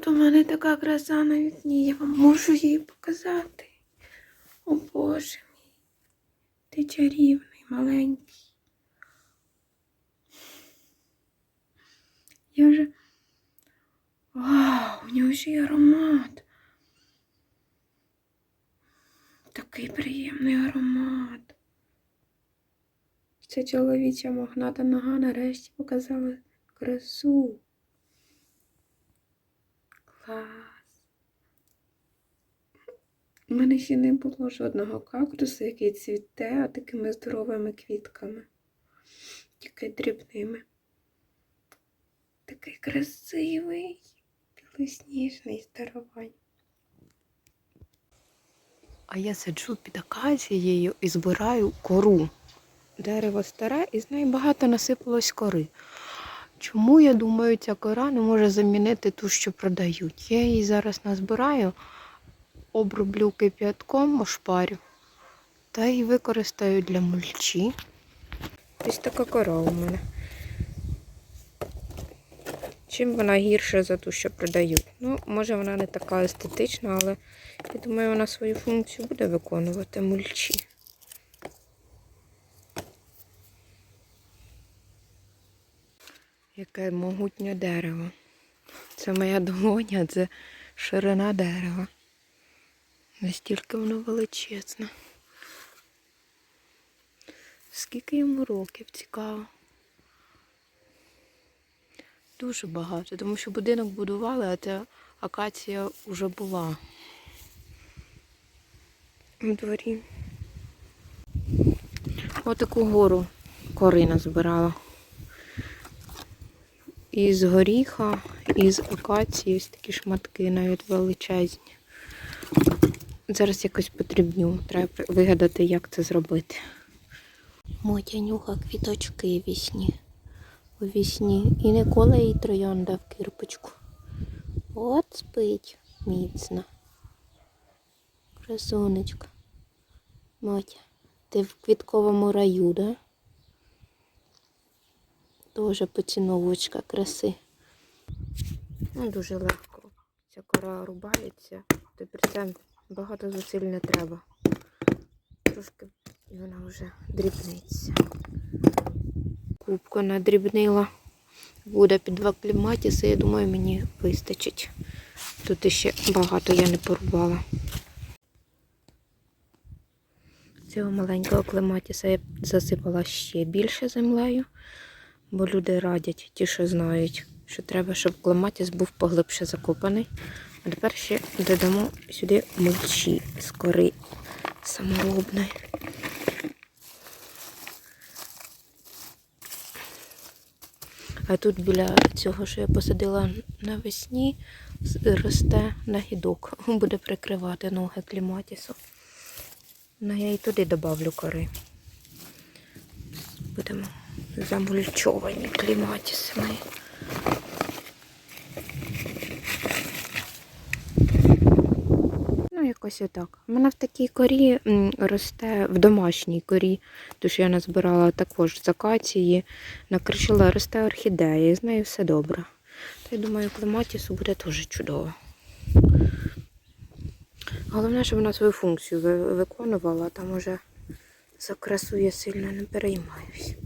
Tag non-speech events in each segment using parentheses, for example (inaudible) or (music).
тут у мене така краса на вікні, я вам можу її показати. О Боже мій, ти чарівний, маленький. Я вже. Вау, у нього ще й аромат. Такий приємний аромат. Ця чоловіча мохната нога нарешті показала красу. Клас. У мене ще не було жодного кактуса, який цвіте такими здоровими квітками, тільки дрібними. Такий красивий, білосніжний здоровань. А я сиджу під акацією і збираю кору. Дерево старе і з неї багато насипалось кори. Чому, я думаю, ця кора не може замінити ту, що продають? Я її зараз назбираю, оброблю кип'ятком, ошпарю та й використаю для мульчі. Ось така кора у мене. Чим вона гірша за ту, що продають? Ну, може вона не така естетична, але я думаю, вона свою функцію буде виконувати мульчі. Яке могутнє дерево. Це моя долоня, це ширина дерева. Настільки воно величезне. Скільки йому років цікаво. Дуже багато, тому що будинок будували, а ця акація вже була у дворі. Отаку гору кори назбирала. Із горіха, із акації, ось такі шматки навіть величезні. Зараз якось потрібню. Треба вигадати, як це зробити. Мотя нюха квіточки вісні. У вісні. І Никола їй троянда в кирпичку. От спить міцно. Красунечка. Мотя, ти в квітковому раю, да? Тоже поціновочка краси. Ну, дуже легко. Ця кора рубається, тепер це багато зусиль не треба. Трошки вона вже дрібниться. Кубку надрібнила. Буде під два кліматіси, я думаю, мені вистачить. Тут іще багато я не порубала. Цього маленького клематіса я засипала ще більше землею, бо люди радять, ті, що знають, що треба, щоб клематіс був поглибше закопаний. А тепер ще додамо сюди мульчі з кори саморобної. А тут біля цього, що я посадила навесні, росте нагідок. Буде прикривати ноги кліматісу. Ну, я і туди добавлю кори. Будемо замульчовані кліматісами. Ну, якось отак. У мене в такій корі росте в домашній корі, тож я назбирала також з акації, накришила, росте орхідея, і з нею все добре. То я думаю, клематісу буде теж чудово. Головне, щоб вона свою функцію виконувала, там уже я сильно не переймаюсь.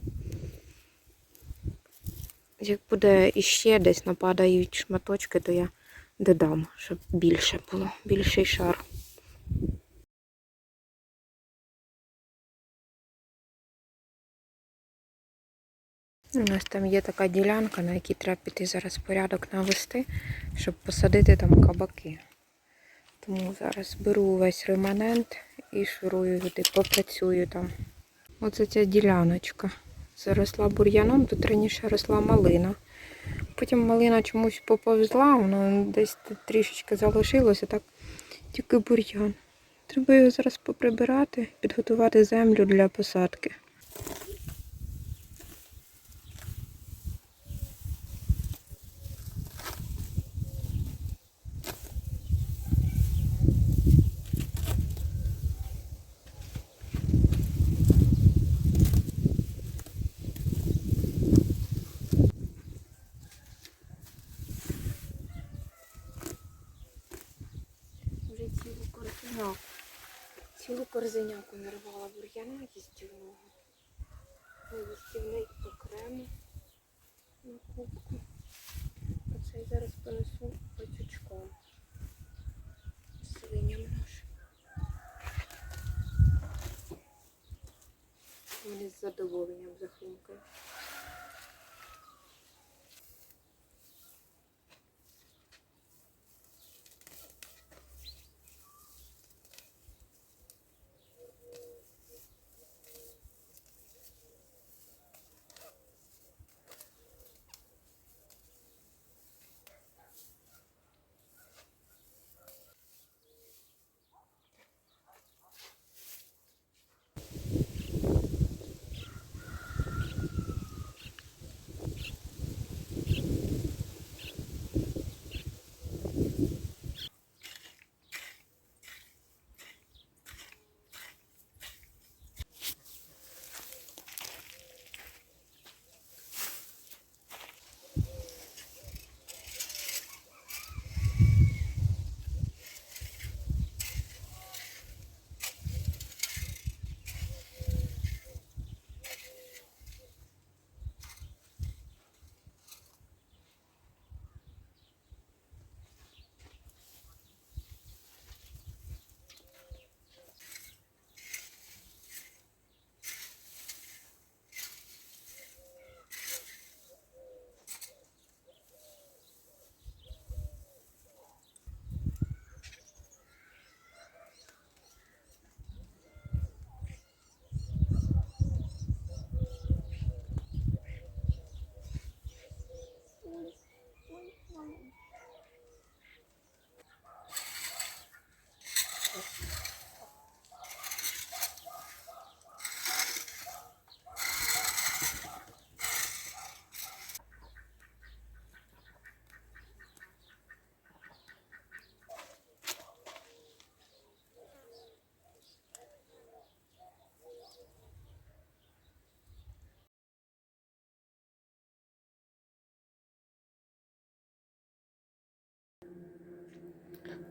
Як буде іще десь нападають шматочки, то я додам, щоб більше було, більший шар. У нас там є така ділянка, на якій треба піти зараз порядок навести, щоб посадити там кабаки. Тому зараз беру увесь реманент і шурую туди, попрацюю там. Оце ця діляночка. Заросла бур'яном, тут раніше росла малина. Потім малина чомусь поповзла, воно десь трішечки залишилося, так тільки бур'ян. Треба його зараз поприбирати, підготувати землю для посадки. Корзиняку нарвала бур'яна їстівного. Їстівний окремо на кубку. Оце я зараз понесу пацючком. Свиням нашим. Вони з задоволенням захрумкають.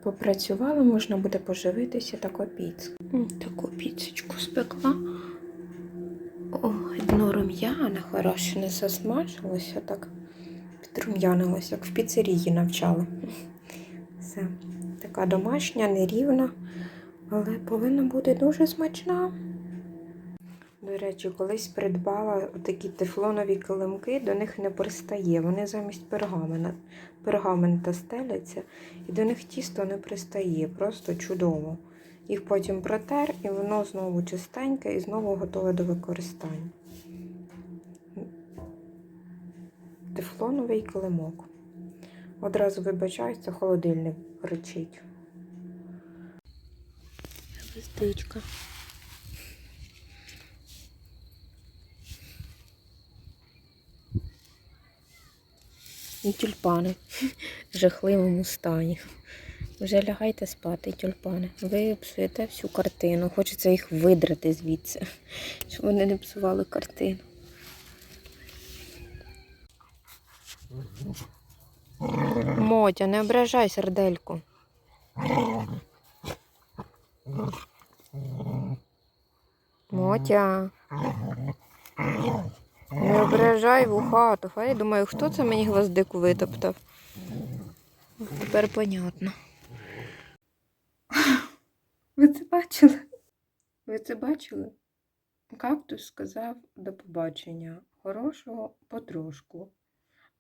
Попрацювала, можна буде поживитися таку піц. Таку піцечку спекла. О, дно рум'яна, хороше, не засмажилося, так підрум'янилося, як в піцерії навчали. Все. Така домашня, нерівна, але повинна бути дуже смачна. До речі, колись придбала такі тефлонові килимки, до них не пристає. Вони замість пергамена, пергамента стеляться, і до них тісто не пристає. Просто чудово. Їх потім протер, і воно знову чистеньке і знову готове до використання. Тефлоновий килимок. Одразу вибачаюся, холодильник речить. Гвоздичка. І тюльпани в жахливому стані. Вже лягайте спати, тюльпани. Ви псуєте всю картину. Хочеться їх видрати звідси, щоб вони не псували картину. Мотя, не ображай сердельку. Мотя. Ображай вухату. А я думаю, хто це мені гвоздику витоптав? Тепер понятно. (laughs) Ви це бачили? Ви це бачили? Кактус сказав до побачення. Хорошого потрошку.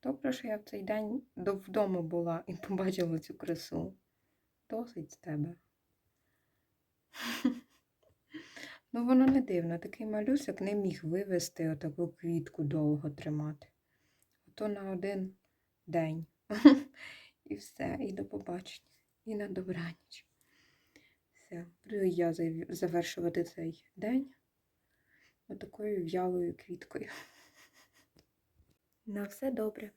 Добре, що я в цей день вдома була і побачила цю красу. Досить з тебе. (laughs) Ну, воно не дивно. Такий малюсик не міг вивести отаку квітку довго тримати. Ото на один день. (laughs) І все, і до побачення, і на добраніч. Все, буду я завершувати цей день отакою в'ялою квіткою. (laughs) На все добре.